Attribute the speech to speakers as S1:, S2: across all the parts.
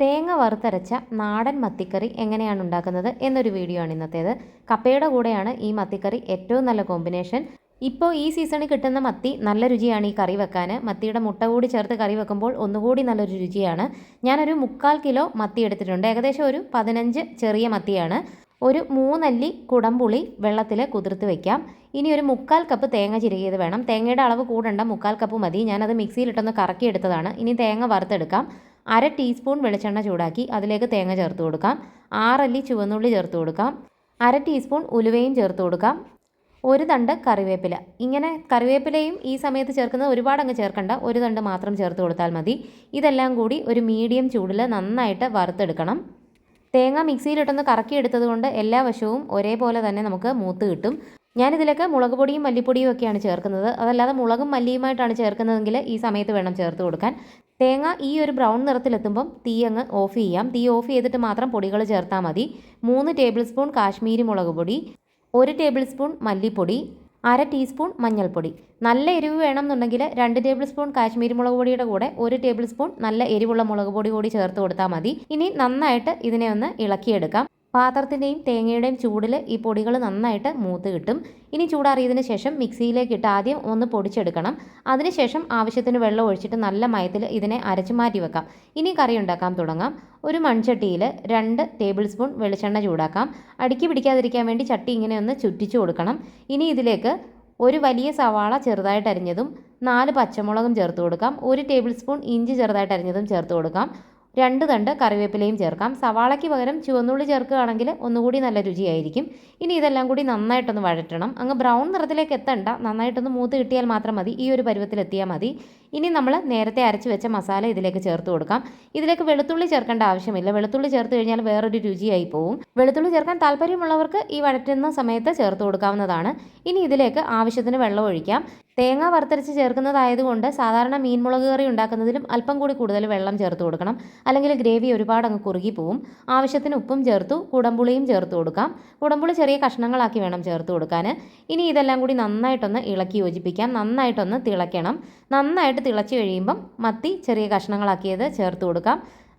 S1: തേങ്ങ വറുത്തരച്ച നാടൻ മത്തിക്കറി എങ്ങനെയാണ് ഉണ്ടാക്കുന്നത് എന്നൊരു വീഡിയോ ആണ് ഇന്നത്തേത്. കപ്പയുടെ കൂടെയാണ് ഈ മത്തിക്കറി ഏറ്റവും നല്ല കോമ്പിനേഷൻ ഇപ്പോൾ ഈ സീസണിൽ കിട്ടുന്ന മത്തി നല്ല രുചിയാണ് ഈ കറി വെക്കാൻ. മത്തിയുടെ മുട്ട കൂടി ചേർത്ത് കറി വെക്കുമ്പോൾ ഒന്നുകൂടി നല്ലൊരു രുചിയാണ്. ഞാനൊരു മുക്കാൽ കിലോ മത്തി എടുത്തിട്ടുണ്ട്. ഏകദേശം ഒരു പതിനഞ്ച് ചെറിയ മത്തിയാണ്. ഒരു മൂന്നല്ലി കുടംപുളി വെള്ളത്തിൽ കുതിർത്ത് വെക്കാം. ഇനി ഒരു മുക്കാൽ കപ്പ് തേങ്ങ ചിരകിയത് വേണം. തേങ്ങയുടെ അളവ് കൂടണ്ട മുക്കാൽ കപ്പ് മതി. ഞാനത് മിക്സിയിലിട്ടൊന്ന് കറക്കിയെടുത്തതാണ്. ഇനി തേങ്ങ വറുത്തെടുക്കാം. അര ടീസ്പൂൺ വെളിച്ചെണ്ണ ചൂടാക്കി അതിലേക്ക് തേങ്ങ ചേർത്ത് കൊടുക്കാം. ആറല്ലി ചുവന്നുള്ളി ചേർത്ത് കൊടുക്കാം. അര ടീസ്പൂൺ ഉലുവയും ചേർത്ത് കൊടുക്കാം. ഒരു തണ്ട് കറിവേപ്പില. ഇങ്ങനെ കറിവേപ്പിലയും ഈ സമയത്ത് ചേർക്കുന്നത് ഒരുപാട് അങ്ങ് ചേർക്കണ്ട. ഒരു തണ്ട് മാത്രം ചേർത്ത് കൊടുത്താൽ മതി. ഇതെല്ലാം കൂടി ഒരു മീഡിയം ചൂടിൽ നന്നായിട്ട് വറുത്തെടുക്കണം. തേങ്ങ മിക്സിയിലിട്ടൊന്ന് കറക്കിയെടുത്തത് കൊണ്ട് എല്ലാ വശവും ഒരേപോലെ തന്നെ നമുക്ക് മൂത്ത് കിട്ടും. ഞാനിതിലേക്ക് മുളക് പൊടിയും മല്ലിപ്പൊടിയും ഒക്കെയാണ് ചേർക്കുന്നത്. അതല്ലാതെ മുളകും മല്ലിയുമായിട്ടാണ് ചേർക്കുന്നതെങ്കിൽ ഈ സമയത്ത് വേണം ചേർത്ത് കൊടുക്കാൻ. തേങ്ങ ഈ ഒരു ബ്രൗൺ നിറത്തിലെത്തുമ്പം തീ അങ്ങ് ഓഫ് ചെയ്യാം. തീ ഓഫ് ചെയ്തിട്ട് മാത്രം പൊടികൾ ചേർത്താൽ മതി. മൂന്ന് ടേബിൾ സ്പൂൺ കാശ്മീരി മുളക് പൊടി ഒരു ടേബിൾ സ്പൂൺ മല്ലിപ്പൊടി അര ടീസ്പൂൺ മഞ്ഞൾപ്പൊടി. നല്ല എരിവ് വേണമെന്നുണ്ടെങ്കിൽ രണ്ട് ടേബിൾ സ്പൂൺ കാശ്മീരി മുളക് പൊടിയുടെ കൂടെ ഒരു ടേബിൾ സ്പൂൺ നല്ല എരിവുള്ള മുളക് പൊടി കൂടി ചേർത്ത് കൊടുത്താൽ മതി. ഇനി നന്നായിട്ട് ഇതിനെ ഒന്ന് ഇളക്കിയെടുക്കാം. പാത്രത്തിന്റെയും തേങ്ങയുടെയും ചൂടിൽ ഈ പൊടികൾ നന്നായിട്ട് മൂത്ത് കിട്ടും. ഇനി ചൂടാറിയതിന് ശേഷം മിക്സിയിലേക്ക് ഇട്ട് ആദ്യം ഒന്ന് പൊടിച്ചെടുക്കണം. അതിനുശേഷം ആവശ്യത്തിന് വെള്ളം ഒഴിച്ചിട്ട് നല്ല മയത്തിൽ ഇതിനെ അരച്ച് മാറ്റി വെക്കാം. ഇനി കറി ഉണ്ടാക്കാൻ തുടങ്ങാം. ഒരു മൺചട്ടിയിൽ രണ്ട് ടേബിൾ സ്പൂൺ വെളിച്ചെണ്ണ ചൂടാക്കാം. അടുക്കി പിടിക്കാതിരിക്കാൻ വേണ്ടി ചട്ടി ഇങ്ങനെ ഒന്ന് ചുറ്റിച്ചു കൊടുക്കണം. ഇനി ഇതിലേക്ക് ഒരു വലിയ സവാള ചെറുതായിട്ട് അരിഞ്ഞതും നാല് പച്ചമുളകും ചേർത്ത് കൊടുക്കാം. ഒരു ടേബിൾ സ്പൂൺ ഇഞ്ചി ചെറുതായിട്ട് അരിഞ്ഞതും ചേർത്ത് കൊടുക്കാം. രണ്ട് തണ്ട് കറിവേപ്പിലയും ചേർക്കാം. സവാളയ്ക്ക് പകരം ചുവന്നുള്ളി ചേർക്കുകയാണെങ്കിൽ ഒന്നുകൂടി നല്ല രുചിയായിരിക്കും. ഇനി ഇതെല്ലാം കൂടി നന്നായിട്ടൊന്ന് വഴറ്റണം. അങ്ങ് ബ്രൗൺ നിറത്തിലേക്ക് എത്തണ്ട. നന്നായിട്ടൊന്ന് മൂത്ത് കിട്ടിയാൽ മാത്രം മതി. ഈ ഒരു പരുവത്തിലെത്തിയാൽ മതി. ഇനി നമ്മൾ നേരത്തെ അരച്ച് വെച്ച മസാല ഇതിലേക്ക് ചേർത്ത് കൊടുക്കാം. ഇതിലേക്ക് വെളുത്തുള്ളി ചേർക്കേണ്ട ആവശ്യമില്ല. വെളുത്തുള്ളി ചേർത്ത് കഴിഞ്ഞാൽ വേറൊരു രുചിയായി പോവും. വെളുത്തുള്ളി ചേർക്കാൻ താല്പര്യമുള്ളവർക്ക് ഈ വഴറ്റുന്ന സമയത്ത് ചേർത്ത് കൊടുക്കാവുന്നതാണ്. ഇനി ഇതിലേക്ക് ആവശ്യത്തിന് വെള്ളം ഒഴിക്കാം. തേങ്ങ വറുത്തരച്ച് ചേർക്കുന്നതായതുകൊണ്ട് സാധാരണ മീൻ മുളക് കറി ഉണ്ടാക്കുന്നതിലും അല്പം കൂടി കൂടുതൽ വെള്ളം ചേർത്ത് കൊടുക്കണം. അല്ലെങ്കിൽ ഗ്രേവി ഒരുപാട് അങ്ങ് കുറുകി പോവും. ആവശ്യത്തിന് ഉപ്പും ചേർത്തു കുടമ്പുളിയും ചേർത്ത് കൊടുക്കാം. കുടമ്പുളി ചെറിയ കഷ്ണങ്ങളാക്കി വേണം ചേർത്ത് കൊടുക്കാൻ. ഇനി ഇതെല്ലാം കൂടി നന്നായിട്ടൊന്ന് ഇളക്കി യോജിപ്പിക്കാം. നന്നായിട്ടൊന്ന് തിളയ്ക്കണം നന്നായിട്ട് തിളച്ച് കഴിയുമ്പം മത്തി ചെറിയ കഷ്ണങ്ങളാക്കിയത് ചേർത്ത് കൊടുക്കാം.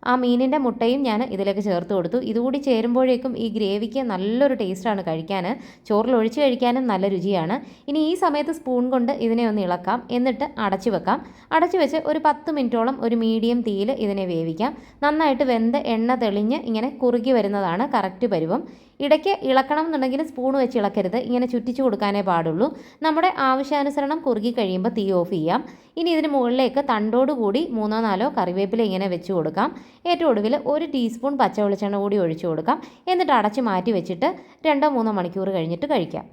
S1: ആ മീനിന്റെ മുട്ടയും ഞാൻ ഇതിലേക്ക് ചേർത്ത് കൊടുത്തു. ഇതുകൂടി ചേരുമ്പോഴേക്കും ഈ ഗ്രേവിക്ക് നല്ലൊരു ടേസ്റ്റാണ് കഴിക്കാൻ ചോറിൽ ഒഴിച്ച് കഴിക്കാനും നല്ല രുചിയാണ്. ഇനി ഈ സമയത്ത് സ്പൂൺ കൊണ്ട് ഇതിനെ ഒന്ന് ഇളക്കാം. എന്നിട്ട് അടച്ചു വെക്കാം. അടച്ചു വെച്ച് ഒരു പത്ത് മിനിറ്റോളം ഒരു മീഡിയം തീയിൽ ഇതിനെ വേവിക്കാം. നന്നായിട്ട് വെന്ത് എണ്ണ തെളിഞ്ഞ് ഇങ്ങനെ കുറുകി വരുന്നതാണ് കറക്റ്റ് പരുവം. ഇടയ്ക്ക് ഇളക്കണം എന്നുണ്ടെങ്കിൽ സ്പൂൺ വെച്ച് ഇളക്കരുത്. ഇങ്ങനെ ചുറ്റിച്ചു കൊടുക്കാനേ പാടുള്ളൂ. നമ്മുടെ ആവശ്യാനുസരണം കുറുകി കഴിയുമ്പോൾ തീ ഓഫ് ചെയ്യാം. ഇനി ഇതിന് മുകളിലേക്ക് തണ്ടോടുകൂടി മൂന്നോ നാലോ കറിവേപ്പില ഇങ്ങനെ വെച്ച് കൊടുക്കാം. ഏറ്റവും ഒടുവിൽ ഒരു ടീസ്പൂൺ പച്ച വെളിച്ചെണ്ണ കൂടി ഒഴിച്ചു കൊടുക്കാം. എന്നിട്ട് അടച്ച് മാറ്റി വെച്ചിട്ട് രണ്ടോ മൂന്നോ മണിക്കൂർ കഴിഞ്ഞിട്ട് കഴിക്കാം.